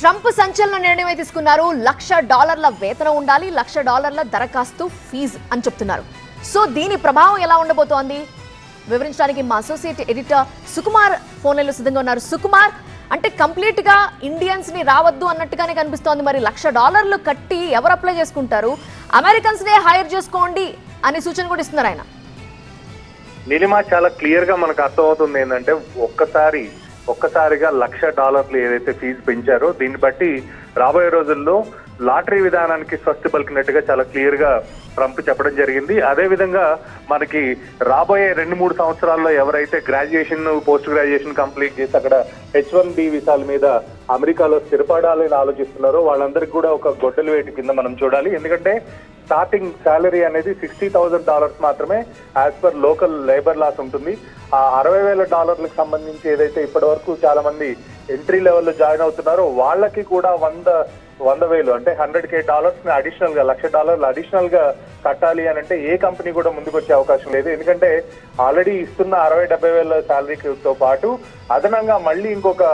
Trump సంచలన నిర్ణయం తీసుకున్నారు. లక్ష డాలర్ల వేతనం ఉండాలి లక్ష డాలర్ల దరఖాస్తు ఫీజు అని చెప్తున్నారు. సో దీని ప్రభావం ఎలా ఉండబోతోంది? వివరించడానికి మా అసోసియేట్ ఎడిటర్ సుకుమార్ ఫోన్లో సిద్ధంగా ఉన్నారు. సుకుమార్ అంటే కంప్లీట్గా ఇండియన్స్ని రావద్దు అన్నట్టుగానే కనిపిస్తోంది. మరి లక్ష డాలర్లు కట్టి ఎవరు అప్లై చేసుకుంటారు? అమెరికన్స్ నే హైర్ చేసుకోండి అనే సూచన కూడా ఇస్తున్నారు ఆయన. నీలిమ చాలా క్లియర్గా మనకు అర్థమవుతుంది ఏంటంటే ఒక్కసారి ఒక్కసారిగా లక్ష డాలర్లు ఏదైతే ఫీజు పెంచారో దీన్ని బట్టి రాబోయే రోజుల్లో లాటరీ విధానానికి స్వస్తి పలికినట్టుగా చాలా క్లియర్గా ట్రంప్ చెప్పడం జరిగింది. అదే విధంగా మనకి రాబోయే రెండు మూడు సంవత్సరాల్లో ఎవరైతే గ్రాడ్యుయేషన్ పోస్ట్ గ్రాడ్యుయేషన్ కంప్లీట్ చేసి అక్కడ హెచ్ వన్ బి విసాల మీద అమెరికాలో స్థిరపడాలని ఆలోచిస్తున్నారో వాళ్ళందరికీ కూడా ఒక గొడ్డలు వేటి కింద మనం చూడాలి. ఎందుకంటే స్టార్టింగ్ శాలరీ అనేది సిక్స్టీ థౌసండ్ డాలర్స్ మాత్రమే as per local labour laws ఉంటుంది. ఆ అరవై వేల డాలర్లకు సంబంధించి ఏదైతే ఇప్పటి వరకు చాలా మంది ఎంట్రీ లెవెల్లో జాయిన్ అవుతున్నారో వాళ్ళకి కూడా వంద వంద వేలు అంటే హండ్రెడ్ కే డాలర్స్ని అడిషనల్గా లక్ష డాలర్లు అడిషనల్గా కట్టాలి అని అంటే ఏ కంపెనీ కూడా ముందుకు వచ్చే అవకాశం లేదు. ఎందుకంటే ఆల్రెడీ ఇస్తున్న అరవై డెబ్బై వేల శాలరీతో పాటు అదనంగా మళ్ళీ ఇంకొక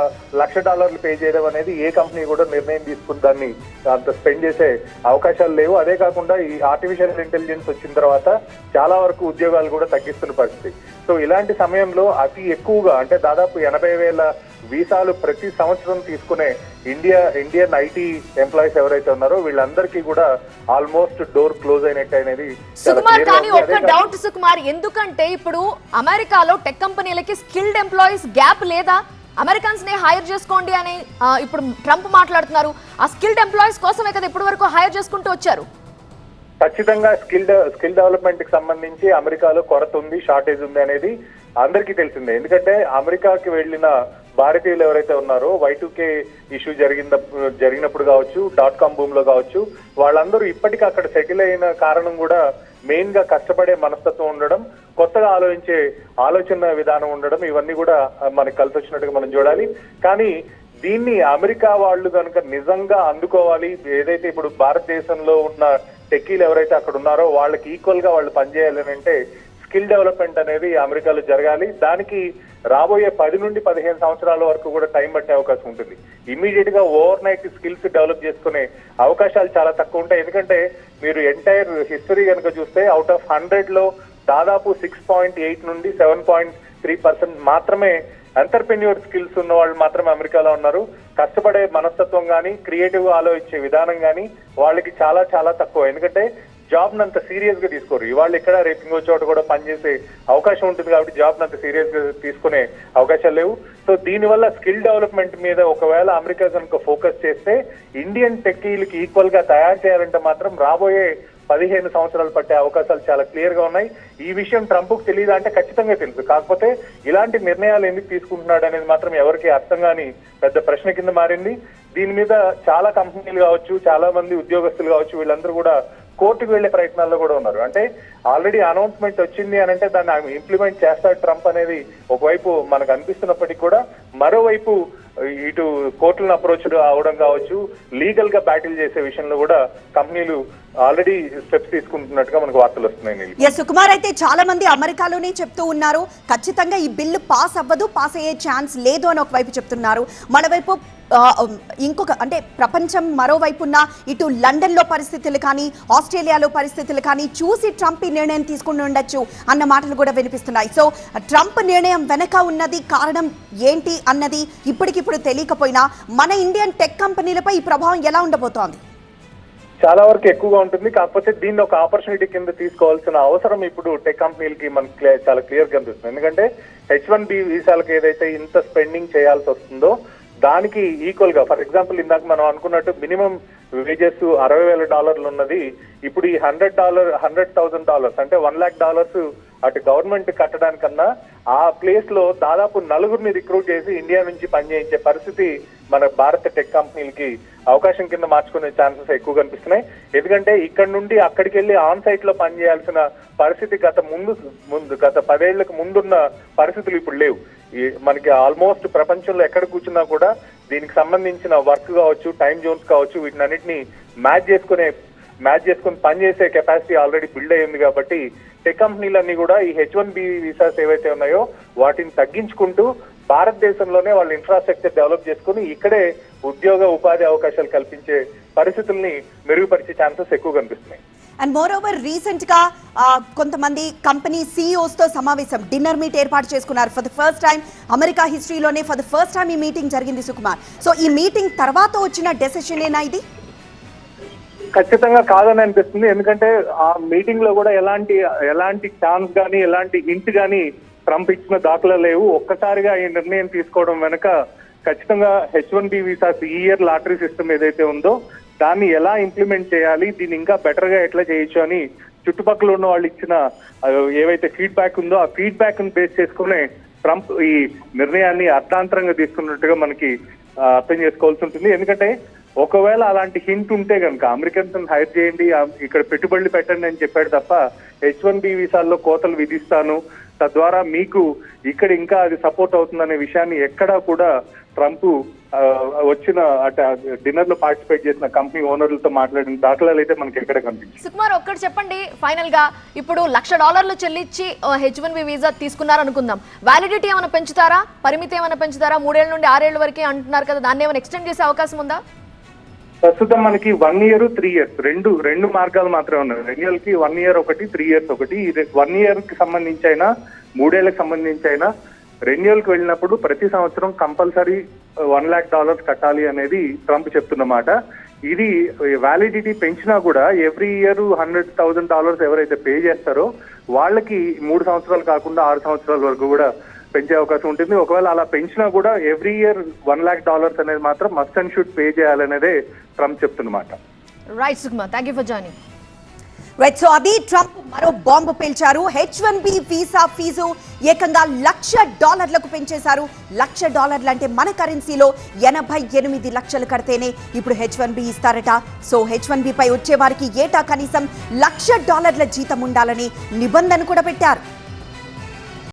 లక్ష డాలర్లు పే చేయడం అనేది ఏ కంపెనీ కూడా నిర్ణయం తీసుకుని దాన్ని అంత స్పెండ్ చేసే అవకాశాలు లేవు. అదే కాకుండా ఈ ఆర్టిఫిషియల్ ఇంటెలిజెన్స్ వచ్చిన తర్వాత చాలా వరకు ఉద్యోగాలు కూడా తగ్గిస్తున్న పరిస్థితి. సో ఇలాంటి సమయంలో అతి ఎక్కువగా అంటే దాదాపు ఎనభై వేల వీసాలు ప్రతి సంవత్సరం తీసుకునే ఇండియా ఇండియన్ ఐటీ ఎంప్లాయీస్ ఎవరైతే ఉన్నారో వీళ్ళందరికీ కూడా ఆల్మోస్ట్ డోర్ క్లోజ్ అయినట్టు అనేది సుకుమార్ కానీ. ఒక్క డౌట్ సుకుమార్ ఎందుకంటే ఇప్పుడు అమెరికాలో టెక్ కంపెనీలకి స్కిల్డ్ ఎంప్లాయీస్ గ్యాప్ లేదా? అమెరికన్స్ నే హైర్ చేసుకోండి అని ఇప్పుడు ట్రంప్ మాట్లాడుతున్నారు. ఆ స్కిల్డ్ ఎంప్లాయీస్ కోసమే కదా ఇప్పటి వరకు హైర్ చేసుకుంటూ వచ్చారు. ఖచ్చితంగా స్కిల్ స్కిల్ డెవలప్మెంట్కి సంబంధించి అమెరికాలో కొరత ఉంది షార్టేజ్ ఉంది అనేది అందరికీ తెలిసిందే. ఎందుకంటే అమెరికాకి వెళ్ళిన భారతీయులు ఎవరైతే ఉన్నారో వై ఇష్యూ జరిగిన జరిగినప్పుడు కావచ్చు డాట్ కామ్ భూమిలో కావచ్చు వాళ్ళందరూ ఇప్పటికీ అక్కడ సెటిల్ అయిన కారణం కూడా మెయిన్గా కష్టపడే మనస్తత్వం ఉండడం కొత్తగా ఆలోచించే ఆలోచన విధానం ఉండడం ఇవన్నీ కూడా మనకి కలిసి వచ్చినట్టుగా మనం చూడాలి. కానీ దీన్ని అమెరికా వాళ్ళు కనుక నిజంగా అందుకోవాలి. ఏదైతే ఇప్పుడు భారతదేశంలో ఉన్న టెక్కీలు ఎవరైతే అక్కడ ఉన్నారో వాళ్ళకి ఈక్వల్గా వాళ్ళు పనిచేయాలని అంటే స్కిల్ డెవలప్మెంట్ అనేది అమెరికాలో జరగాలి. దానికి రాబోయే పది నుండి పదిహేను సంవత్సరాల వరకు కూడా టైం పట్టే అవకాశం ఉంటుంది. ఇమీడియట్గా ఓవర్ నైట్ స్కిల్స్ డెవలప్ చేసుకునే అవకాశాలు చాలా తక్కువ ఉంటాయి. ఎందుకంటే మీరు ఎంటైర్ హిస్టరీ కనుక చూస్తే అవుట్ ఆఫ్ హండ్రెడ్లో దాదాపు సిక్స్ పాయింట్ ఎయిట్ నుండి సెవెన్ పాయింట్ త్రీ పర్సెంట్ మాత్రమే ఎంటర్ప్రెన్యూర్ స్కిల్స్ ఉన్న వాళ్ళు మాత్రమే అమెరికాలో ఉన్నారు. కష్టపడే మనస్తత్వం కానీ క్రియేటివ్ ఆలోచించే విధానం కానీ వాళ్ళకి చాలా చాలా తక్కువ. ఎందుకంటే జాబ్ అంత సీరియస్గా తీసుకోరు. ఇవాళ ఇక్కడ రేపు ఇంకో చోట కూడా పనిచేసే అవకాశం ఉంటుంది కాబట్టి జాబ్ అంత సీరియస్గా తీసుకునే అవకాశాలు లేవు. సో దీనివల్ల స్కిల్ డెవలప్మెంట్ మీద ఒకవేళ అమెరికా కనుక ఫోకస్ చేస్తే ఇండియన్ టెక్కీలకి ఈక్వల్గా తయారు చేయాలంటే మాత్రం రాబోయే పదిహేను సంవత్సరాలు పట్టే అవకాశాలు చాలా క్లియర్గా ఉన్నాయి. ఈ విషయం ట్రంప్కు తెలియదు అంటే ఖచ్చితంగా తెలుసు. కాకపోతే ఇలాంటి నిర్ణయాలు ఎందుకు తీసుకుంటున్నాడు అనేది మాత్రం ఎవరికి అర్థం కాని పెద్ద ప్రశ్న కింద మారింది. దీని మీద చాలా కంపెనీలు కావచ్చు చాలా మంది ఉద్యోగస్తులు కావచ్చు వీళ్ళందరూ కూడా కోర్టుకు వెళ్ళే ప్రయత్నాల్లో కూడా ఉన్నారు. అంటే ఆల్రెడీ అనౌన్స్మెంట్ వచ్చింది అని అంటే దాన్ని ఇంప్లిమెంట్ చేస్తాడు ట్రంప్ అనేది ఒకవైపు మనకు అనిపిస్తున్నప్పటికీ కూడా మరోవైపు ఇటు కోర్టులను అప్రోచ్ అవడం కావచ్చు లీగల్గా బ్యాటిల్ చేసే విషయంలో కూడా కంపెనీలు ఆల్రెడీ స్టెప్స్ తీసుకుంటున్నట్టుగా మనకు వార్తలు వస్తున్నాయి ఎస్ సుకుమార్ అయితే చాలా మంది అమెరికాలోనే చెప్తూ ఉన్నారు. ఖచ్చితంగా ఈ బిల్లు పాస్ అవ్వదు పాస్ అయ్యే ఛాన్స్ లేదు అని ఒకవైపు చెప్తున్నారు. మరోవైపు ఇంకొక అంటే ప్రపంచం మరోవైపు ఉన్న ఇటు లండన్లో పరిస్థితులు కానీ ఆస్ట్రేలియాలో పరిస్థితులు కానీ చూసి ట్రంప్ ఈ నిర్ణయం తీసుకుని ఉండొచ్చు అన్న మాటలు కూడా వినిపిస్తున్నాయి. సో ట్రంప్ నిర్ణయం వెనక ఉన్నది కారణం ఏంటి అన్నది ఇప్పటికిప్పుడు తెలియకపోయినా మన ఇండియన్ టెక్ కంపెనీలపై ఈ ప్రభావం ఎలా ఉండబోతోంది? చాలా వరకు ఎక్కువగా ఉంటుంది. కాకపోతే దీన్ని ఒక ఆపర్చునిటీ కింద తీసుకోవాల్సిన అవసరం ఇప్పుడు టెక్ కంపెనీలకి మనకి చాలా క్లియర్ కనిపిస్తుంది. ఎందుకంటే హెచ్ వన్ బి వీసాలకు ఏదైతే ఇంత స్పెండింగ్ చేయాల్సి వస్తుందో దానికి ఈక్వల్గా ఫర్ ఎగ్జాంపుల్ ఇందాక మనం అనుకున్నట్టు మినిమం వేజెస్ అరవై వేల డాలర్లు ఉన్నది. ఇప్పుడు ఈ hundred dollar hundred thousand dollars అంటే వన్ లాక్ డాలర్స్ అటు గవర్నమెంట్ కట్టడానికన్నా ఆ ప్లేస్లో దాదాపు నలుగురిని రిక్రూట్ చేసి ఇండియా నుంచి పనిచేయించే పరిస్థితి మన భారత టెక్ కంపెనీలకి అవకాశం కింద మార్చుకునే ఛాన్సెస్ ఎక్కువ కనిపిస్తున్నాయి ఎందుకంటే ఇక్కడ నుండి అక్కడికి వెళ్ళి ఆన్ సైట్లో పనిచేయాల్సిన పరిస్థితి గత ముందు ముందు గత పదేళ్ళకు ముందున్న పరిస్థితులు ఇప్పుడు లేవు. మనకి ఆల్మోస్ట్ ప్రపంచంలో ఎక్కడ కూర్చున్నా కూడా దీనికి సంబంధించిన వర్క్ కావచ్చు టైం జోన్స్ కావచ్చు వీటినన్నిటిని మ్యాచ్ చేసుకునే మ్యాచ్ చేసుకుని పనిచేసే కెపాసిటీ ఆల్రెడీ బిల్డ్ అయ్యింది కాబట్టి టెక్ కంపెనీలన్నీ కూడా ఈ హెచ్ వన్ బి వీసాస్ ఏవైతే ఉన్నాయో వాటిని తగ్గించుకుంటూ భారతదేశంలోనే వాళ్ళు ఇన్ఫ్రాస్ట్రక్చర్ డెవలప్ చేసుకుని ఇక్కడే ఉద్యోగ ఉపాధి అవకాశాలు కల్పించే పరిస్థితుల్ని మెరుగుపరిచే ఛాన్సెస్ ఎక్కువ కనిపిస్తున్నాయి. అండ్ మోర్ ఓవర్ రీసెంట్గా కొంతమంది కంపెనీ సిఇఓస్తో సమావేశం డిన్నర్ మీట్ ఏర్పాటు చేసుకున్నారు. For the first time America హిస్టరీలోనే for the first time ఈ మీటింగ్ జరిగింది సుకుమార్. సో ఈ మీటింగ్ తర్వాత వచ్చిన డెసిషన్ ఏనా ఇది? ఖచ్చితంగా కాదని అనిపిస్తుంది. ఎందుకంటే ఆ మీటింగ్లో కూడా ఎలాంటి ఎలాంటి ఛాన్స్ గానీ ఎలాంటి హింట్ గానీ ట్రంప్ ఇచ్చిన దాఖలా లేవు. ఒక్కసారిగా ఈ నిర్ణయం తీసుకోవడం వెనుక ఖచ్చితంగా హెచ్ వన్ బి వీసాస్ ఈ ఇయర్ లాటరీ సిస్టమ్ ఏదైతే ఉందో దాన్ని ఎలా ఇంప్లిమెంట్ చేయాలి దీన్ని ఇంకా బెటర్గా ఎట్లా చేయొచ్చు అని చుట్టుపక్కల ఉన్న వాళ్ళు ఇచ్చిన ఏవైతే ఫీడ్బ్యాక్ ఉందో ఆ ఫీడ్బ్యాక్ని బేస్ చేసుకునే ట్రంప్ ఈ నిర్ణయాన్ని అర్థాంతరంగా తీసుకున్నట్టుగా మనకి అర్థం చేసుకోవాల్సి ఉంటుంది. ఎందుకంటే ఒకవేళ అలాంటి హింట్ ఉంటే కనుక అమెరికన్స్ హైర్ చేయండి ఇక్కడ పెట్టుబడులు పెట్టండి అని చెప్పాడు తప్ప హెచ్ వన్ బి వీసాల్లో కోతలు విధిస్తాను. తద్వారా మీకు ఇక్కడ ఇంకా అది సపోర్ట్ అవుతుందనే విషయాన్ని ఎక్కడా కూడా ట్రంప్ వచ్చిన డిన్నర్లో పార్టిసిపేట్ చేసిన కంపెనీ ఓనర్లతో మాట్లాడిన దాఖలాలు అయితే మనకి ఎక్కడ కనిపించింది సుకుమార్ ఒక్కటి చెప్పండి. ఫైనల్గా ఇప్పుడు లక్ష డాలర్లు చెల్లించి హెచ్ వన్ బి వీసా తీసుకున్నారు అనుకుందాం వ్యాలిడిటీ ఏమైనా పెంచుతారా? పరిమితి ఏమైనా పెంచుతారా? మూడేళ్ళ నుండి ఆరేళ్ళ వరకే అంటున్నారు కదా దాన్ని ఏమైనా ఎక్స్టెండ్ చేసే అవకాశం ఉందా? ప్రస్తుతం మనకి వన్ ఇయర్ త్రీ ఇయర్స్ రెండు రెండు మార్గాలు మాత్రమే ఉన్నాయి. రెన్యువల్కి వన్ ఇయర్ ఒకటి త్రీ ఇయర్స్ ఒకటి. ఇది వన్ ఇయర్కి సంబంధించి అయినా మూడేళ్ళకు సంబంధించి అయినా రెన్యువల్కి వెళ్ళినప్పుడు ప్రతి సంవత్సరం కంపల్సరీ వన్ ల్యాక్ డాలర్స్ కట్టాలి అనేది ట్రంప్ చెప్తున్నమాట. ఇది వ్యాలిడిటీ పెంచినా కూడా every year hundred thousand dollars ఎవరైతే పే చేస్తారో వాళ్ళకి మూడు సంవత్సరాలు కాకుండా ఆరు సంవత్సరాల వరకు కూడా పెంచే అవకాశం ఉంటుంది. ఒకవేళ అలా పెంచినా కూడా every year one lakh dollars అనేది మాత్రం మస్ట్ అండ్ షుడ్ పే చేయాలనేదే Trump చెప్తున్నమాట. Right Sukumar thank you for joining right so అది ట్రంప్ మరో bomb పేల్చారు. H one B visa fee ఏకంగా లక్ష డాలర్లకు పెంచేశారు. లక్ష డాలర్లు అంటే మన కరెన్సీలో ఎనభై ఎనిమిది లక్షలు కడితేనే ఇప్పుడు హెచ్ వన్ బి ఇస్తారట. సో హెచ్ వన్ పై వచ్చే వారికి ఏటా కనీసం లక్ష డాలర్ల జీతం ఉండాలని నిబంధన కూడా పెట్టారు.